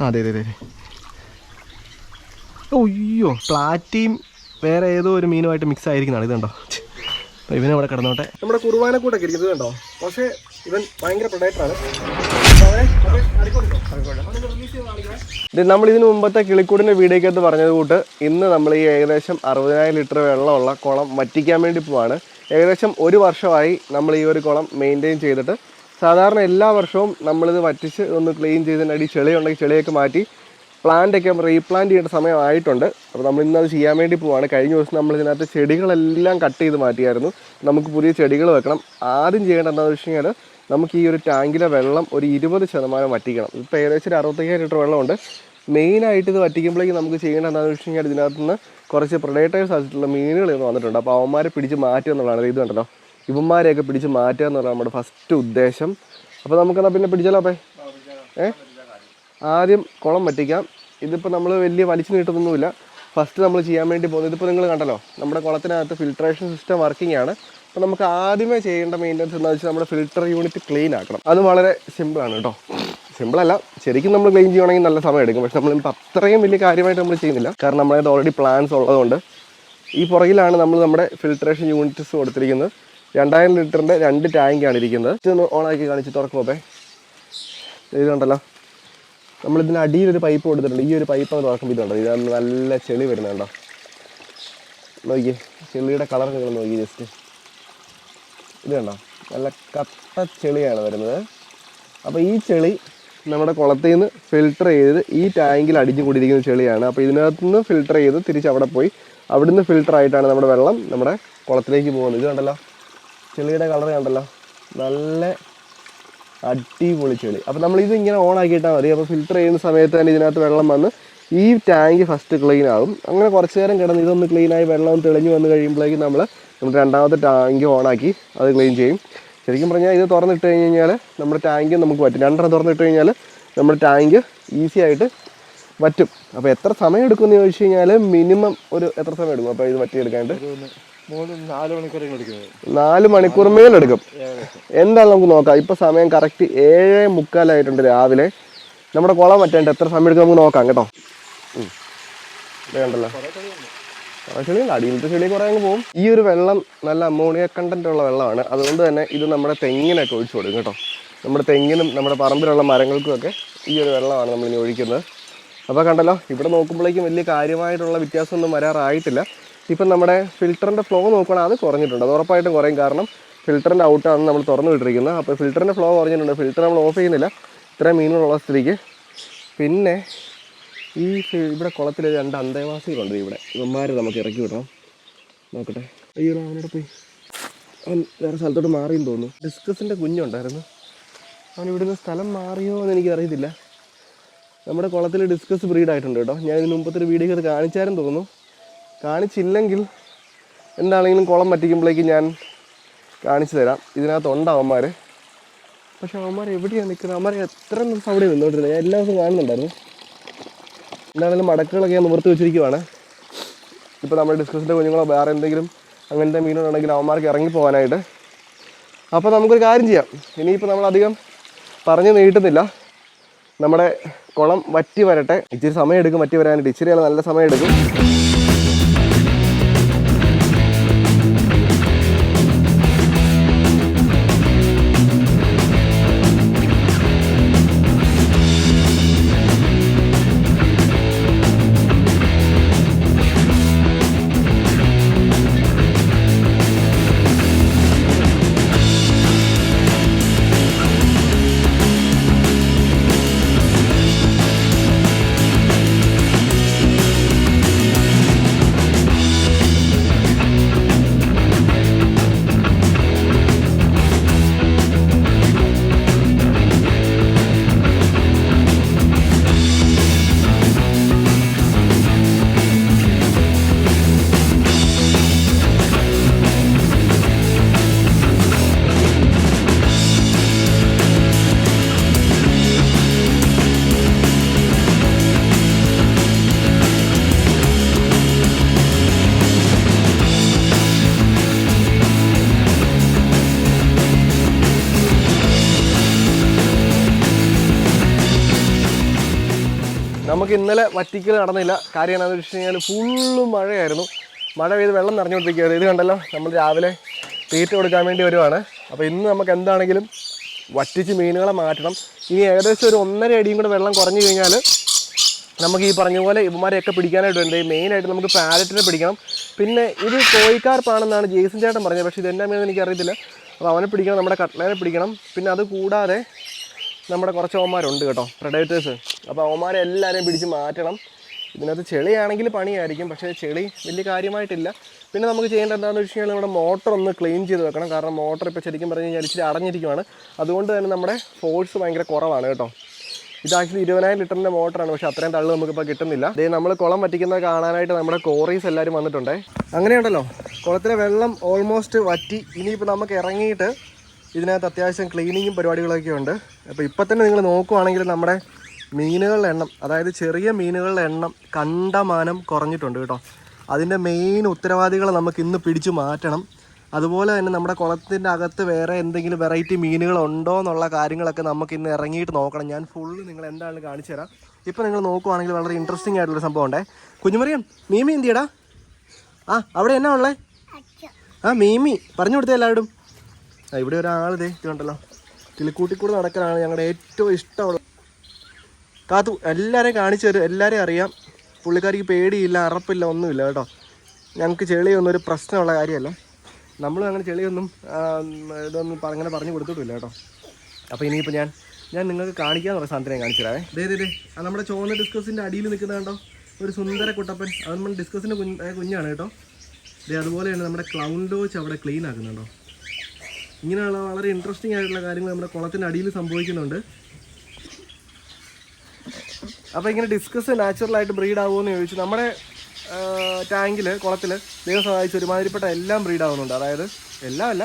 ആ അതെ അതെ അതെ ഓയ്യോ പ്ലാറ്റിയും വേറെ ഏതോ ഒരു മീനുമായിട്ട് മിക്സ് ആയിരിക്കുന്നതാണ്. ഇത് കണ്ടോ? അപ്പോൾ ഇവനെ അവിടെ കിടന്നോട്ടെ. നമ്മുടെ കുറുവാനെ കൂട്ടൊക്കെ ഇരിക്കുന്നത് കണ്ടോ? പക്ഷെ ഇവൻ ഭയങ്കര പ്രൊഡക്റ്ററാണ് ഇത് നമ്മൾ ഇതിനു മുമ്പത്തെ കിളിക്കൂടിന്റെ വീഡിയോക്കകത്ത് പറഞ്ഞത് കൂട്ട് ഇന്ന് നമ്മൾ ഈ ഏകദേശം അറുപതിനായിരം ലിറ്റർ വെള്ളമുള്ള കുളം വറ്റിക്കാൻ വേണ്ടി പോവാണ്. ഏകദേശം ഒരു വർഷമായി നമ്മൾ ഈ ഒരു കുളം മെയിന്റെയിൻ ചെയ്തിട്ട് സാധാരണ എല്ലാ വർഷവും നമ്മളിത് വറ്റിച്ച് ഒന്ന് ക്ലീൻ ചെയ്തതിനടി അടി ചെളിയുണ്ടെങ്കിൽ ചെളിയൊക്കെ മാറ്റി പ്ലാന്റൊക്കെ റീപ്ലാന്റ് ചെയ്യേണ്ട സമയമായിട്ടുണ്ട്. അപ്പോൾ നമ്മൾ ഇന്ന് അത് ചെയ്യാൻ വേണ്ടി പോവാണ്. കഴിഞ്ഞ ദിവസം നമ്മൾ ഇതിനകത്ത് ചെടികളെല്ലാം കട്ട് ചെയ്ത് മാറ്റിയായിരുന്നു. നമുക്ക് പുതിയ ചെടികൾ വെക്കണം. ആദ്യം ചെയ്യേണ്ട എന്താണെന്ന് വെച്ച് കഴിഞ്ഞാൽ നമുക്ക് ഈ ഒരു ടാങ്കിലെ വെള്ളം ഒരു ഇരുപത് ശതമാനം വറ്റിക്കണം. ഇപ്പോൾ ഏകദേശം ഒരു അറുപത്തയ്യായിരം ലിറ്റർ വെള്ളമുണ്ട്. മെയിനായിട്ട് ഇത് വറ്റിക്കുമ്പോഴേക്കും നമുക്ക് ചെയ്യേണ്ട എന്താണെന്ന് വെച്ച് കഴിഞ്ഞാൽ ഇതിനകത്ത് നിന്ന് കുറച്ച് പ്രൊഡേറ്റേഴ്സ് ആയിട്ടുള്ള മീനുകൾ വന്നിട്ടുണ്ട്. അപ്പോൾ അവന്മാരെ പിടിച്ച് മാറ്റുക എന്നുള്ളതാണ്. ഇത് കണ്ടല്ലോ. ഇവന്മാരെയൊക്കെ പിടിച്ച് മാറ്റുക എന്നുള്ള നമ്മുടെ ഫസ്റ്റ് ഉദ്ദേശം. അപ്പോൾ നമുക്കെന്നാൽ പിന്നെ പിടിച്ചാലോ അപ്പേ? ഏ? ആദ്യം കുളം വറ്റിക്കാം ഇതിപ്പോൾ നമ്മൾ വലിയ വലിച്ചു നീട്ടുന്നൊന്നുമില്ല ഫസ്റ്റ് നമ്മൾ ചെയ്യാൻ വേണ്ടി പോകുന്നത് ഇതിപ്പോൾ നിങ്ങൾ കണ്ടല്ലോ. നമ്മുടെ കുളത്തിനകത്ത് ഫിൽട്രേഷൻ സിസ്റ്റം വർക്കിംഗ് ആണ്. അപ്പോൾ നമുക്ക് ആദ്യമേ ചെയ്യേണ്ട മെയിന്റനൻസ് എന്താണെന്ന് വെച്ചാൽ നമ്മുടെ ഫിൽട്ടർ യൂണിറ്റ് ക്ലീൻ ആക്കണം. അത് വളരെ സിമ്പിളാണ് കേട്ടോ സിമ്പിളല്ല ശരിക്കും നമ്മൾ ക്ലീൻ ചെയ്യുകയാണെങ്കിൽ നല്ല സമയം എടുക്കും. പക്ഷെ നമ്മളിപ്പോൾ അത്രയും വലിയ കാര്യമായിട്ട് നമ്മൾ ചെയ്യുന്നില്ല. കാരണം നമ്മളത് ഓൾറെഡി പ്ലാൻസ് ഉള്ളതുകൊണ്ട് ഈ പുറകിലാണ് നമ്മൾ നമ്മുടെ ഫിൽട്രേഷൻ യൂണിറ്റ്സ് കൊടുത്തിരിക്കുന്നത്. രണ്ടായിരം ലിറ്ററിന്റെ രണ്ട് ടാങ്കാണ് ഇരിക്കുന്നത്. ഇതൊന്ന് ഓണാക്കി കാണിച്ച് തുറക്കുമോ ഇത് കണ്ടല്ലോ. നമ്മളിതിന് അടിയിലൊരു പൈപ്പ് കൊടുത്തിട്ടുണ്ട്. ഈ ഒരു പൈപ്പ് അത് തുറക്കുമ്പോൾ ഇതുണ്ടോ? ഇത് നല്ല ചെളി വരുന്നുണ്ടോ നോക്കിയേ. ചെളിയുടെ കളർ നിങ്ങൾ നോക്കി ജസ്റ്റ് ഇത് കണ്ടോ? നല്ല കട്ട ചെളിയാണ് വരുന്നത്. അപ്പോൾ ഈ ചെളി നമ്മുടെ കുളത്തിൽ നിന്ന് ഫിൽട്ടർ ചെയ്ത് ഈ ടാങ്കിൽ അടിഞ്ഞു കൂടിയിരിക്കുന്ന ചെളിയാണ്. അപ്പോൾ ഇതിനകത്ത് നിന്ന് ഫിൽട്ടർ ചെയ്ത് തിരിച്ച് അവിടെ പോയി. അവിടുന്ന് ഫിൽട്ടർ ആയിട്ടാണ് നമ്മുടെ വെള്ളം നമ്മുടെ കുളത്തിലേക്ക് പോകുന്നത്. ഇത് കണ്ടല്ലോ? ചെളിയുടെ കളർ കണ്ടല്ലോ? നല്ല അടിപൊളി ചെളി. അപ്പോൾ നമ്മൾ ഇത് ഇങ്ങനെ ഓൺ ആക്കിയിട്ടാൽ മതി. അപ്പോൾ ഫിൽറ്റർ ചെയ്യുന്ന സമയത്ത് തന്നെ ഇതിനകത്ത് വെള്ളം വന്ന് ഈ ടാങ്ക് ഫസ്റ്റ് ക്ലീൻ ആകും അങ്ങനെ കുറച്ച് നേരം കിടന്ന് ഇതൊന്ന് ക്ലീനായി വെള്ളം തെളിഞ്ഞ് വന്ന് കഴിയുമ്പോഴേക്കും നമ്മൾ നമ്മൾ രണ്ടാമത്തെ ടാങ്ക് ഓണാക്കി അത് ക്ലീൻ ചെയ്യും. ശരിക്കും പറഞ്ഞാൽ ഇത് തുറന്നിട്ട് കഴിഞ്ഞ് കഴിഞ്ഞാൽ നമ്മുടെ ടാങ്ക് നമുക്ക് പറ്റും. രണ്ടെണ്ണം തുറന്നിട്ട് കഴിഞ്ഞാൽ നമ്മുടെ ടാങ്ക് ഈസി ആയിട്ട് വറ്റും അപ്പോൾ എത്ര സമയം എടുക്കുമെന്ന് ചോദിച്ചു കഴിഞ്ഞാൽ മിനിമം ഒരു എത്ര സമയം എടുക്കും? അപ്പോൾ ഇത് വറ്റിയെടുക്കാനായിട്ട്? മൂന്ന് നാല് മണിക്കൂർ മേലെടുക്കും എന്തായാലും നമുക്ക് നോക്കാം. ഇപ്പൊ സമയം കറക്റ്റ് ഏഴ് മുക്കാലായിട്ടുണ്ട് രാവിലെ. നമ്മുടെ കുളം പറ്റേണ്ട എത്ര സമയം എടുക്കും നമുക്ക് നോക്കാം കേട്ടോ. കണ്ടല്ലോ. ചെളിയുണ്ട്. അടിയിലത്തെ ചെളി കുറേ അങ്ങ് പോകും ഈ ഒരു വെള്ളം നല്ല അമോണിയ കണ്ടന്റ് ഉള്ള വെള്ളമാണ്. അതുകൊണ്ട് തന്നെ ഇത് നമ്മുടെ തെങ്ങിനൊക്കെ ഒഴിച്ചു കൊടുക്കും കേട്ടോ. നമ്മുടെ തെങ്ങിനും നമ്മുടെ പറമ്പിലുള്ള മരങ്ങൾക്കും ഒക്കെ ഈ ഒരു വെള്ളമാണ് നമ്മൾ ഇനി ഒഴിക്കുന്നത്. അപ്പോൾ കണ്ടല്ലോ ഇവിടെ നോക്കുമ്പോഴേക്കും വലിയ കാര്യമായിട്ടുള്ള വ്യത്യാസമൊന്നും വരാറായിട്ടില്ല. ഇപ്പം നമ്മുടെ ഫിൽറ്ററിന്റെ ഫ്ലോ നോക്കുകയാണെങ്കിൽ അത് കുറഞ്ഞിട്ടുണ്ട്. അത് ഉറപ്പായിട്ടും കുറയും. കാരണം ഫിൽറ്ററിന്റെ ഔട്ടാണ് നമ്മൾ തുറന്നു വിട്ടിരിക്കുന്നത്. അപ്പോൾ ഫിൽറ്ററിന്റെ ഫ്ലോ കുറഞ്ഞിട്ടുണ്ട്. ഫിൽറ്റർ നമ്മൾ ഓഫ് ചെയ്യുന്നില്ല. ഇത്രയും മീനുകളുള്ള സ്ഥിതിക്ക്. പിന്നെ ഈ ഇവിടെ കുളത്തിൽ രണ്ട് അന്തേവാസികളുണ്ട് ഇവിടെ. ഇവന്മാർ നമുക്ക് ഇറക്കി വിടണം. നോക്കട്ടെ. അയ്യോ അവനോട് പോയി? അവൻ വേറെ സ്ഥലത്തോട്ട് മാറിയെന്ന് തോന്നുന്നു. ഡിസ്കസിന്റെ കുഞ്ഞുണ്ടായിരുന്നു. അവൻ ഇവിടുന്ന് സ്ഥലം മാറിയോ എന്ന് എനിക്കറിയത്തില്ല. നമ്മുടെ കുളത്തിൽ ഡിസ്കസ് ബ്രീഡായിട്ടുണ്ട് കേട്ടോ. ഞാൻ ഇതിന് മുമ്പത്തെ ഒരു വീഡിയോ അത് കാണിച്ചാലും തോന്നുന്നു. കാണിച്ചില്ലെങ്കിൽ എന്താണെങ്കിലും കുളം പറ്റിക്കുമ്പോഴേക്കും ഞാൻ കാണിച്ചു തരാം. ഇതിനകത്ത് ഉണ്ട് അവന്മാർ പക്ഷെ അവന്മാർ എവിടെയാണ് നിൽക്കുന്നത്? അവന്മാർ എത്ര ദിവസം അവിടെ നിന്നുകൊണ്ടിരുന്നത്? ഞാൻ എല്ലാ ദിവസവും കാണുന്നുണ്ടായിരുന്നു. എന്താണെങ്കിലും മടക്കുകളൊക്കെ ഞാൻ നിവർത്തി വെച്ചിരിക്കുവാണ്. ഇപ്പോൾ നമ്മുടെ ഡിസ്കസിന്റെ കുഞ്ഞുങ്ങളോ വേറെ എന്തെങ്കിലും അങ്ങനത്തെ മീനുകളുണ്ടെങ്കിൽ അവന്മാർക്ക് ഇറങ്ങി പോകാനായിട്ട്. അപ്പോൾ നമുക്കൊരു കാര്യം ചെയ്യാം. ഇനിയിപ്പോൾ നമ്മൾ അധികം പറഞ്ഞു നീട്ടുന്നില്ല. നമ്മുടെ കുളം വറ്റി വരട്ടെ. ഇച്ചിരി സമയം എടുക്കും വറ്റി വരാനായിട്ട്. ഇച്ചിരി നല്ല സമയം എടുക്കും. നമുക്ക് ഇന്നലെ വറ്റിക്കൽ നടന്നില്ല. കാര്യം എന്താണെന്ന് വെച്ച് കഴിഞ്ഞാൽ ഫുള്ള് മഴയായിരുന്നു. മഴ പെയ്ത് വെള്ളം നിറഞ്ഞുകൊണ്ടിരിക്കുകയായിരുന്നു ഇത് കണ്ടല്ലോ നമ്മൾ രാവിലെ തീറ്റ കൊടുക്കാൻ വേണ്ടി വരുവാണ്. അപ്പോൾ ഇന്ന് നമുക്ക് എന്താണെങ്കിലും വറ്റിച്ച് മീനുകളെ മാറ്റണം. ഇനി ഏകദേശം ഒരു ഒന്നര അടിയും കൂടെ വെള്ളം കുറഞ്ഞു കഴിഞ്ഞാൽ നമുക്ക് ഈ പറഞ്ഞ പോലെ ഇവന്മാരെയൊക്കെ പിടിക്കാനായിട്ട് ഉണ്ട് മെയിനായിട്ട് നമുക്ക് പാരറ്റിനെ പിടിക്കണം. പിന്നെ ഇത് കോഴിക്കാർപ്പാണെന്നാണ് ജെയ്സൺ ചേട്ടൻ പറഞ്ഞത്. പക്ഷേ ഇത് എന്നാ മീനെന്ന് എനിക്കറിയത്തില്ല. അപ്പോൾ അവനെ പിടിക്കണം നമ്മുടെ കട്ട്ലേനെ പിടിക്കണം. പിന്നെ അത് കൂടാതെ നമ്മുടെ കുറച്ച് ഓമാരുണ്ട് കേട്ടോ പ്രഡേറ്റേഴ്സ് അപ്പോൾ ഓമാരെ എല്ലാവരെയും പിടിച്ച് മാറ്റണം. ഇതിനകത്ത് ചെളിയാണെങ്കിൽ പണിയായിരിക്കും പക്ഷേ ചെളി വലിയ കാര്യമായിട്ടില്ല. പിന്നെ നമുക്ക് ചെയ്യേണ്ട എന്താണെന്ന് വെച്ച് കഴിഞ്ഞാൽ നമ്മുടെ മോട്ടർ ഒന്ന് ക്ലീൻ ചെയ്ത് വെക്കണം. കാരണം മോട്ടർ ഇപ്പോൾ ശരിക്കും പറഞ്ഞു കഴിഞ്ഞാൽ ഇച്ചിരി അടഞ്ഞിരിക്കുവാണ്. അതുകൊണ്ട് തന്നെ നമ്മുടെ ഫോഴ്സ് ഭയങ്കര കുറവാണ് കേട്ടോ. ഇത് ആക്ച്വലി ഇരുപതിനായിരം ലിറ്ററിന്റെ മോട്ടറാണ് പക്ഷേ അത്രയും തള്ളു നമുക്കിപ്പോൾ കിട്ടുന്നില്ല. അതേ നമ്മൾ കുളം വറ്റിക്കുന്നത് കാണാനായിട്ട് നമ്മുടെ കോറീസ് എല്ലാവരും വന്നിട്ടുണ്ടേ. അങ്ങനെയുണ്ടല്ലോ കുളത്തിലെ വെള്ളം ഓൾമോസ്റ്റ് വറ്റി. ഇനിയിപ്പോൾ നമുക്ക് ഇറങ്ങിയിട്ട് ഇതിനകത്ത് അത്യാവശ്യം ക്ലീനിങ്ങും പരിപാടികളൊക്കെ ഉണ്ട്. അപ്പോൾ ഇപ്പം തന്നെ നിങ്ങൾ നോക്കുവാണെങ്കിൽ നമ്മുടെ മീനുകളുടെ എണ്ണം അതായത് ചെറിയ മീനുകളുടെ എണ്ണം കണ്ടമാനം കുറഞ്ഞിട്ടുണ്ട് കേട്ടോ. അതിന്റെ മെയിൻ ഉത്തരവാദികളെ നമുക്ക് ഇന്ന് പിടിച്ചു മാറ്റണം. അതുപോലെ തന്നെ നമ്മുടെ കുളത്തിന്റെ അകത്ത് വേറെ എന്തെങ്കിലും വെറൈറ്റി മീനുകൾ ഉണ്ടോ എന്നുള്ള കാര്യങ്ങളൊക്കെ നമുക്ക് ഇന്ന് ഇറങ്ങിയിട്ട് നോക്കണം. ഞാൻ ഫുള്ള് നിങ്ങൾ എന്താണെന്ന് കാണിച്ചു തരാം. ഇപ്പോൾ നിങ്ങൾ നോക്കുവാണെങ്കിൽ വളരെ ഇൻട്രസ്റ്റിംഗ് ആയിട്ടുള്ള സംഭവം ഉണ്ടേ. കുഞ്ഞുമറിയം മീമി എന്തിയടാ? ആ അവിടെ എന്നാ ഉള്ളേ? ആ മീമി പറഞ്ഞു കൊടുത്തേ എല്ലാവരും ഇവിടെ ഒരാൾ ഇതേ കണ്ടല്ലോ. കിളിക്കൂട്ടി കൂടെ നടക്കാനാണ് ഞങ്ങളുടെ ഏറ്റവും ഇഷ്ടമുള്ള കാത്തു എല്ലാവരെയും കാണിച്ചു തരും എല്ലാവരെയും അറിയാം. പുള്ളിക്കാരിക്ക് പേടിയില്ല അറപ്പില്ല ഒന്നുമില്ല കേട്ടോ. ഞങ്ങൾക്ക് ചെളിയൊന്നും ഒരു പ്രശ്നമുള്ള കാര്യമല്ല. നമ്മളും അങ്ങനെ ചെളിയൊന്നും ഇതൊന്നും അങ്ങനെ പറഞ്ഞു കൊടുത്തിട്ടില്ല കേട്ടോ. അപ്പോൾ ഇനിയിപ്പോൾ ഞാൻ ഞാൻ നിങ്ങൾക്ക് കാണിക്കാൻ പറഞ്ഞ ഞാൻ കാണിച്ചു തരാവേ. ദേ ദേ ആ നമ്മുടെ ചുവന്ന ഡിസ്കസിന്റെ അടിയിൽ നിൽക്കുന്ന കണ്ടോ? ഒരു സുന്ദര കുട്ടപ്പൻ. അത് നമ്മൾ ഡിസ്കസിന്റെ കുഞ്ഞ് കുഞ്ഞാണ് കേട്ടോ. ദേ അതുപോലെയാണ് നമ്മുടെ ക്ലൗൺ ലോച്ച് അവിടെ ക്ലീൻ ആക്കുന്നുണ്ടോ? ഇങ്ങനെയുള്ള വളരെ ഇൻട്രസ്റ്റിംഗ് ആയിട്ടുള്ള കാര്യങ്ങൾ നമ്മുടെ കുളത്തിന്റെ അടിയിൽ സംഭവിക്കുന്നുണ്ട്. അപ്പോൾ ഇങ്ങനെ ഡിസ്കസ് നാച്ചുറലായിട്ട് ബ്രീഡ് ആവുമെന്ന് ചോദിച്ചു. നമ്മുടെ ടാങ്കിൽ കുളത്തിൽ ദൈവം സഹായിച്ച് ഒരുമാതിരിപ്പെട്ട എല്ലാം ബ്രീഡ് ആവുന്നുണ്ട്. അതായത് എല്ലാം അല്ല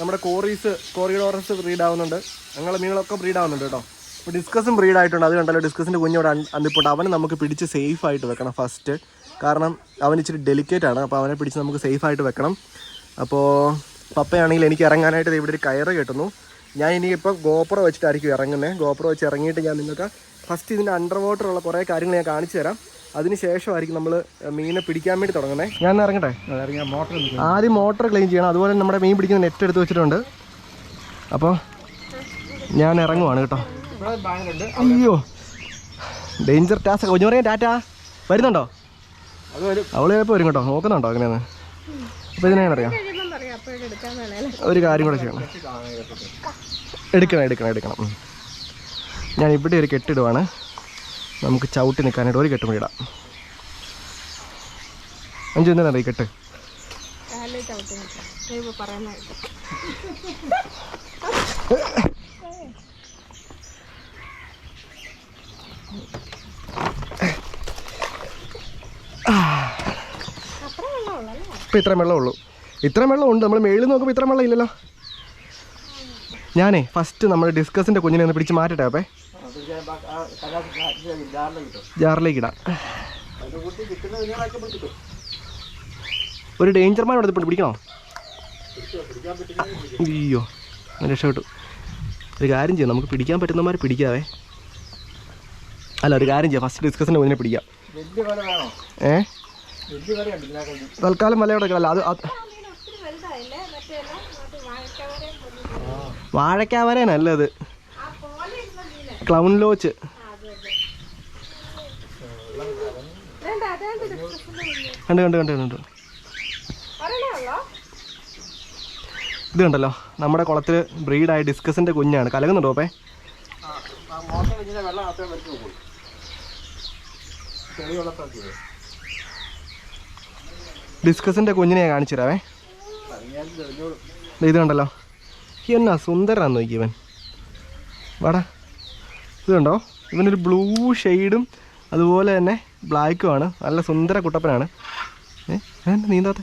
നമ്മുടെ കോറീസ് കോറിഡോറസ് ബ്രീഡ് ആവുന്നുണ്ട്. അങ്ങനെ മീനുകളൊക്കെ ബ്രീഡ് ആവുന്നുണ്ട് കേട്ടോ. അപ്പോൾ ഡിസ്കസും ബ്രീഡ് ആയിട്ടുണ്ട്. അത് കണ്ടല്ലോ ഡിസ്കസിന്റെ കുഞ്ഞോട് അന്തിപ്പോട്ട് അവനെ നമുക്ക് പിടിച്ച് സേഫ് ആയിട്ട് വെക്കണം ഫസ്റ്റ് കാരണം അവൻ ഇച്ചിരി ഡെലിക്കേറ്റ് ആണ്. അപ്പോൾ അവനെ പിടിച്ച് നമുക്ക് സേഫ് ആയിട്ട് വെക്കണം. അപ്പോൾ പപ്പയാണെങ്കിൽ എനിക്ക് ഇറങ്ങാനായിട്ട് ഇവിടെ ഒരു കയറ് കെട്ടുന്നു. ഞാൻ ഇനിയിപ്പോൾ ഗോപ്രോ വെച്ചിട്ടായിരിക്കും ഇറങ്ങുന്നത് ഗോപ്രോ വെച്ച് ഇറങ്ങിയിട്ട് ഞാൻ നിങ്ങൾക്ക് ഫസ്റ്റ് ഇതിന്റെ അണ്ടർ വാട്ടറുള്ള കുറേ കാര്യങ്ങൾ ഞാൻ കാണിച്ചു തരാം. അതിന് ശേഷമായിരിക്കും നമ്മൾ മീനെ പിടിക്കാൻ വേണ്ടി തുടങ്ങുന്നത് ഞാൻ ഇറങ്ങട്ടെ? മോട്ടർ ആദ്യം മോട്ടർ ക്ലീൻ ചെയ്യണം. അതുപോലെ നമ്മുടെ മീൻ പിടിക്കുന്ന നെറ്റ് എടുത്ത് വെച്ചിട്ടുണ്ട്. അപ്പോൾ ഞാൻ ഇറങ്ങുവാണ് കേട്ടോ. അയ്യോ. ഡേഞ്ചർ ടാസ് കുഞ്ഞു പറയാൻ ടാറ്റ. വരുന്നുണ്ടോ? അവൾ ചിലപ്പോൾ വരും കേട്ടോ. നോക്കുന്നുണ്ടോ അങ്ങനെയാണ് അപ്പോൾ ഇതിനെയാണറിയാം ഒരു കാര്യം കൂടെ ചെയ്യണം. എടുക്കണം എടുക്കണം എടുക്കണം. ഞാൻ ഇവിടെ ഒരു കെട്ടിടുവാണ്. നമുക്ക് ചവിട്ടി നിൽക്കാനായിട്ട് ഒരു കെട്ടും കൂടി ഇടാം. അഞ്ചു എന്താണ് ഈ കെട്ട്? ഇപ്പം ഇത്രയും വെള്ളം ഉള്ളൂ. ഇത്രയും വെള്ളം ഉണ്ട്. നമ്മൾ മേളിൽ നോക്കുമ്പോൾ ഇത്രയും വെള്ളം ഇല്ലല്ലോ. ഞാനേ ഫസ്റ്റ് നമ്മൾ ഡിസ്കസിന്റെ കുഞ്ഞിനെ ഒന്ന് പിടിച്ച് മാറ്റട്ടെ അപ്പേ. ജാറിലേക്ക് ഇടാം. ഒരു ഡേഞ്ചർ മാൻ എടുത്ത് പിടിക്കണോ? അയ്യോ രക്ഷപ്പെട്ടു. ഒരു കാര്യം ചെയ്യാം. നമുക്ക് പിടിക്കാൻ പറ്റുന്നമാരെ പിടിക്കാവേ. അല്ല ഒരു കാര്യം ചെയ്യാം. ഫസ്റ്റ് ഡിസ്കസിന്റെ കുഞ്ഞിനെ പിടിക്കാം. ഏ? തൽക്കാലം വല അല്ല അത് അത് വാഴക്കാവരനല്ലത് ക്ലൗൺ ലോച്ച് കണ്ട് കണ്ട് കണ്ട് കണ്ട്. ഇത് കണ്ടല്ലോ നമ്മുടെ കുളത്തിൽ ബ്രീഡായ ഡിസ്കസിന്റെ കുഞ്ഞാണ്. കലകുന്നുണ്ടോ അപ്പേ ഡിസ്കസിന്റെ കുഞ്ഞിനെ കാണിച്ചു തരാവേ. ഇത് കണ്ടല്ലോ. എന്നാ സുന്ദരാന്ന് നോക്കി ഇവൻ. വാടാ. ഇത് കണ്ടോ ഇവനൊരു ബ്ലൂ ഷെയ്ഡും അതുപോലെ തന്നെ ബ്ലാക്കുമാണ് നല്ല സുന്ദര കുട്ടപ്പനാണ്. ഏ? അവൻ നീന്താത്തെ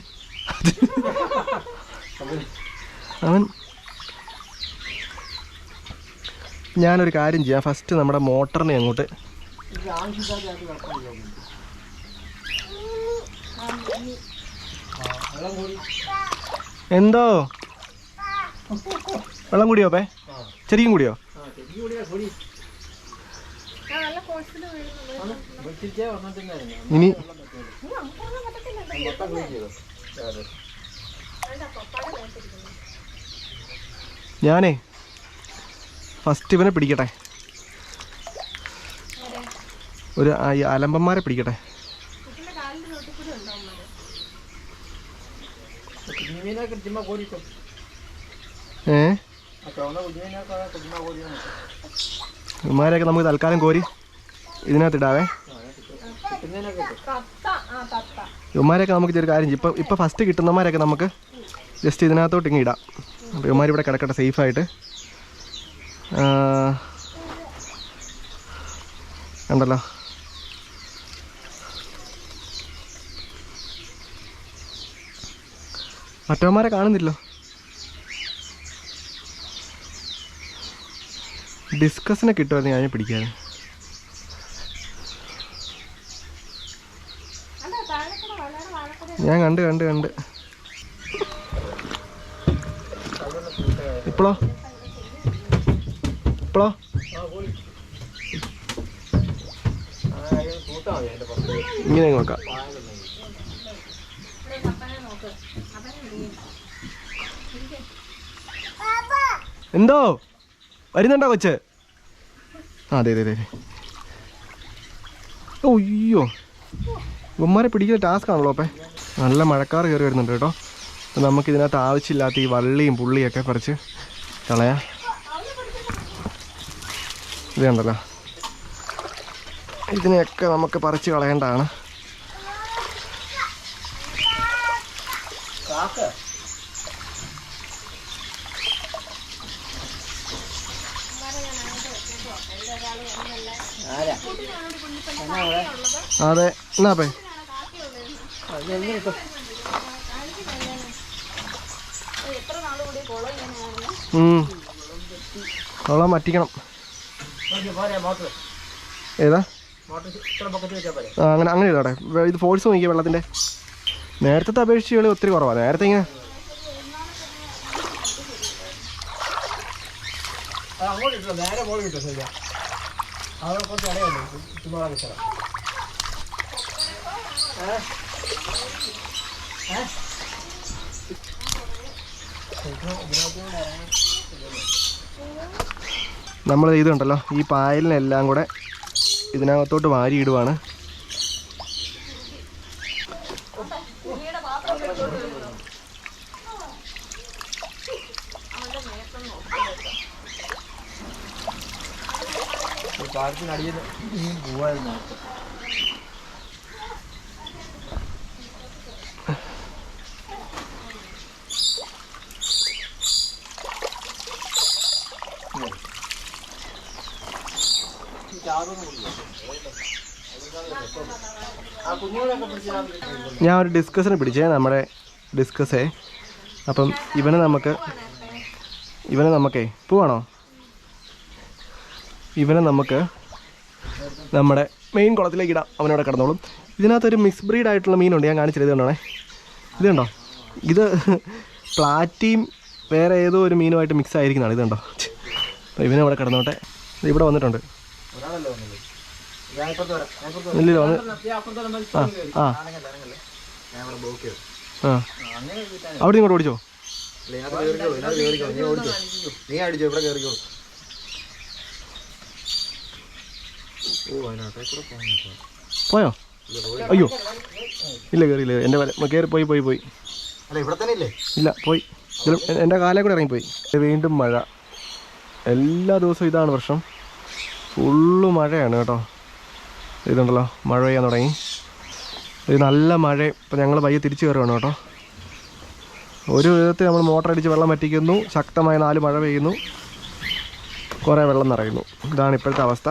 അവൻ ഞാനൊരു കാര്യം ചെയ്യാം. ഫസ്റ്റ് നമ്മുടെ മോട്ടറിനെ അങ്ങോട്ട് എന്തോ? വെള്ളം കൂടിയോ പേ? ആ ചെറിയും കൂടിയോ? ഇനി ഞാനേ ഫസ്റ്റ് ഇവനെ പിടിക്കട്ടെ. ഒരു ഈ അലമ്പന്മാരെ പിടിക്കട്ടെ. നോട്ടിൽ കൂടി ഇവന്മാരെയൊക്കെ നമുക്ക് തൽക്കാലം കോരി ഇതിനകത്ത് ഇടാവേ കിട്ടുന്നതിനൊക്കെ കിട്ടും തത്ത ആ തത്ത ഇവന്മാരെയൊക്കെ നമുക്ക് ചെറിയ കാര്യം. ഇപ്പം ഇപ്പം ഫസ്റ്റ് കിട്ടുന്നമാരൊക്കെ നമുക്ക് ജസ്റ്റ് ഇതിനകത്തോട്ട് ഇങ്ങനെ ഇടാം. അപ്പോൾ ഇവന്മാർ ഇവിടെ കിടക്കട്ടെ സേഫായിട്ട് ഉണ്ടല്ലോ മറ്റവന്മാരെ കാണുന്നില്ലോ. ഡിസ്കസിനെ കിട്ടുമായിരുന്നു ഞാൻ പിടിക്കാൻ. ഞാൻ കണ്ട് കണ്ട് കണ്ട്. ഇപ്പളോ? ഇപ്പളോ? ഇങ്ങനെ നോക്കാം എന്തോ? വരുന്നുണ്ടോ കൊച്ച്? ആ അതെ അതെ അതെ ഓ അയ്യോ. ഉമ്മാരെ പിടിക്കുന്ന ടാസ്ക് ആണല്ലോ അപ്പേ. നല്ല മഴക്കാർ കയറി വരുന്നുണ്ട് കേട്ടോ. അപ്പം നമുക്ക് ഇതിനകത്ത് ആവശ്യമില്ലാത്ത ഈ വള്ളിയും പുള്ളിയൊക്കെ കുറച്ച് കളയാം. ഇത് കണ്ടല്ലോ ഇതിനെയൊക്കെ നമുക്ക് പറിച്ച് കളയേണ്ടതാണ് കാക്ക ആരാ എന്നാ അവിടെ അതെ എന്നാ അപ്പേ അത് എങ്ങനെ കിട്ടും എത്ര നാൾ കൂടി കുളം ഇങ്ങനെയാണ് ഉം. കൊള്ളാൻ പറ്റിക്കണം ഏതാ? അങ്ങനെ അങ്ങനെ ഇതോടെ ഇത് ഫോഴ്സ് നോക്കിയ വെള്ളത്തിന്റെ നേരത്തെ അപേക്ഷിച്ച് കളി ഒത്തിരി കുറവാണ് നേരത്തെ ഇങ്ങനെ അത് അങ്ങോട്ട് ഇട്ടോ. നേരെ പോലെ കിട്ടും ശരിയാ. അവിടെ കുറച്ച് ഇടയുണ്ട് ചുമ്മാ കിട്ടണം നമ്മൾ ഇതുണ്ടല്ലോ ഈ പായലിനെല്ലാം കൂടെ ഇതിനകത്തോട്ട് വാരി പാടത്തിനടിയിൽ പോവായിരുന്നു കുഞ്ഞുങ്ങളെയൊക്കെ പിടിച്ചാൽ ഞാൻ ഒരു ഡിസ്കസിന് പിടിച്ചേ നമ്മുടെ ഡിസ്കസേ അപ്പം ഇവനെ നമുക്ക് ഇവനെ നമുക്കേ പോവാണോ? ഇവനെ നമുക്ക് നമ്മുടെ മെയിൻ കുളത്തിലേക്ക് ഇടാം. അവനവിടെ കിടന്നോളും. ഇതിനകത്തൊരു മിക്സ് ബ്രീഡ് ആയിട്ടുള്ള മീനുണ്ട് ഞാൻ കാണിച്ചത് ഇതുകൊണ്ടാണേ. കണ്ടോണേ ഇത് പ്ലാറ്റിയും വേറെ ഏതോ ഒരു മീനുമായിട്ട് മിക്സ് ആയിരിക്കുന്നതാണ്. ഇതുണ്ടോ? അപ്പോൾ ഇവനെ അവിടെ കിടന്നോട്ടെ. ഇവിടെ വന്നിട്ടുണ്ട്. ഇല്ലല്ലോ ആ ആ. അവിടെ ഇങ്ങോട്ട് ഓടിച്ചോ. നീ അടിച്ചോ ഇവിടെ കയറിക്കോളൂ ഓ അതിനകത്തേ കൂടെ പോകാൻ നോക്കാം. പോയോ? അയ്യോ. ഇല്ല കയറിയില്ല എന്റെ വല കയറി പോയി പോയി പോയി. അല്ല ഇവിടെ തന്നെ ഇല്ലേ? ഇല്ല പോയി. എന്റെ കാലേ കൂടെ ഇറങ്ങിപ്പോയി. വീണ്ടും മഴ. എല്ലാ ദിവസവും ഇതാണ് വർഷം. ഫുള്ള് മഴയാണ് കേട്ടോ. ഇതുണ്ടല്ലോ മഴ പെയ്യാൻ തുടങ്ങി. ഇത് നല്ല മഴ. ഇപ്പം ഞങ്ങൾ പയ്യെ തിരിച്ചു കയറുകയാണ് കേട്ടോ. ഒരു വിധത്തിൽ നമ്മൾ മോട്ടർ അടിച്ച് വെള്ളം പറ്റിക്കുന്നു ശക്തമായ നാല് മഴ പെയ്യുന്നു. കുറേ വെള്ളം നിറയുന്നു. ഇതാണ് ഇപ്പോഴത്തെ അവസ്ഥ.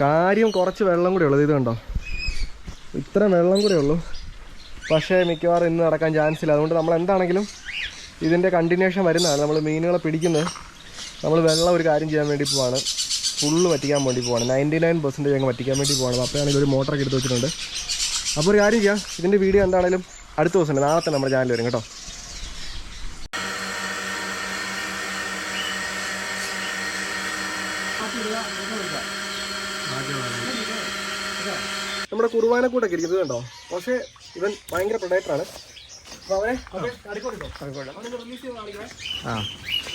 കാര്യം കുറച്ച് വെള്ളം കൂടെ ഉള്ളൂ ഇത് കണ്ടോ? ഇത്ര വെള്ളം കൂടെ ഉള്ളൂ. പക്ഷേ മിക്കവാറും ഇന്ന് നടക്കാൻ ചാൻസ് ഇല്ല. അതുകൊണ്ട് നമ്മൾ എന്താണെങ്കിലും ഇതിന്റെ കണ്ടിന്യൂഷൻ വരുന്നതാണ്. നമ്മൾ മീനുകളെ പിടിക്കുന്നത്. നമ്മൾ വെള്ളം ഒരു കാര്യം ചെയ്യാൻ വേണ്ടി പോവാണ്. ഫുള്ള് വറ്റിക്കാൻ വേണ്ടി പോവാണ്. നയന്റി നയൻ പെർസെന്റേജ് അങ്ങ് വറ്റിക്കാൻ വേണ്ടി പോവാണ്. അപ്പോഴാണെങ്കിൽ ഒരു മോട്ടറൊക്കെ എടുത്ത് വെച്ചിട്ടുണ്ട്. അപ്പോൾ ഒരു കാര്യം ചെയ്യാം. ഇതിന്റെ വീഡിയോ എന്താണെങ്കിലും അടുത്ത ദിവസം നാളത്തെ നമ്മുടെ ചാനൽ വരും കേട്ടോ. നമ്മുടെ കൂടെ കൂട്ടൊക്കെ ഇരിക്കുന്നത് കണ്ടോ? പക്ഷേ ഇവൻ ഭയങ്കര പ്രൊഡക്ടറാണ് അപ്പോൾ അവനെ അടുക്കോട്ടോ ആ.